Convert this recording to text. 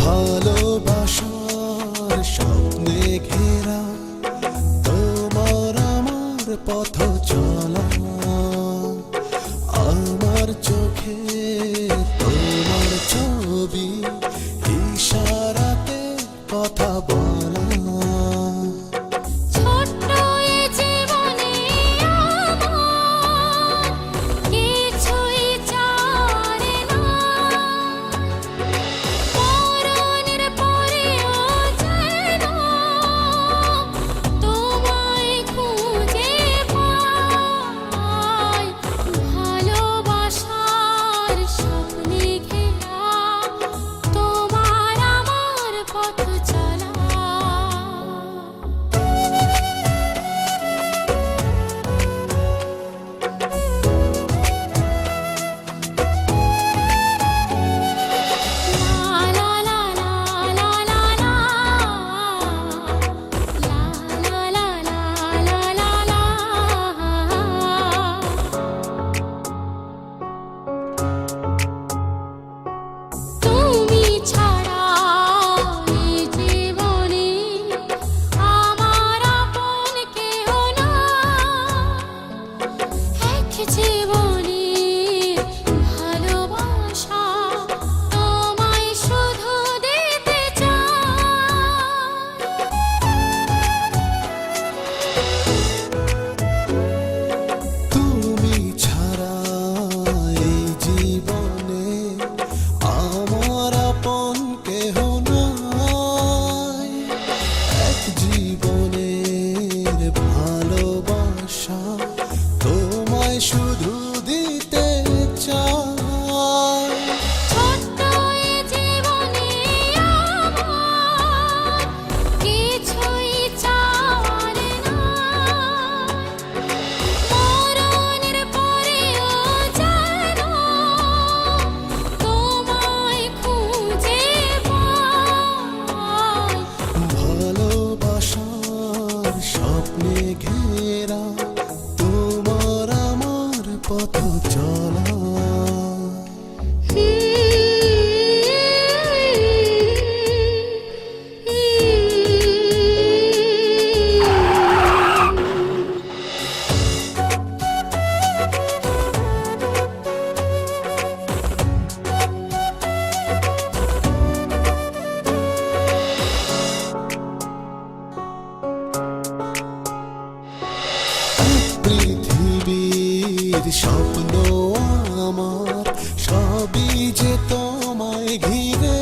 ভালোবাসার স্বপ্নে ঘেরা তোমার আমার পথ চলা। আমার চোখে স্বপ্নে ঘেরা তোমার আমার পথ চলা। স্বপ্ন আমার সবই যে তোমায় ঘিরে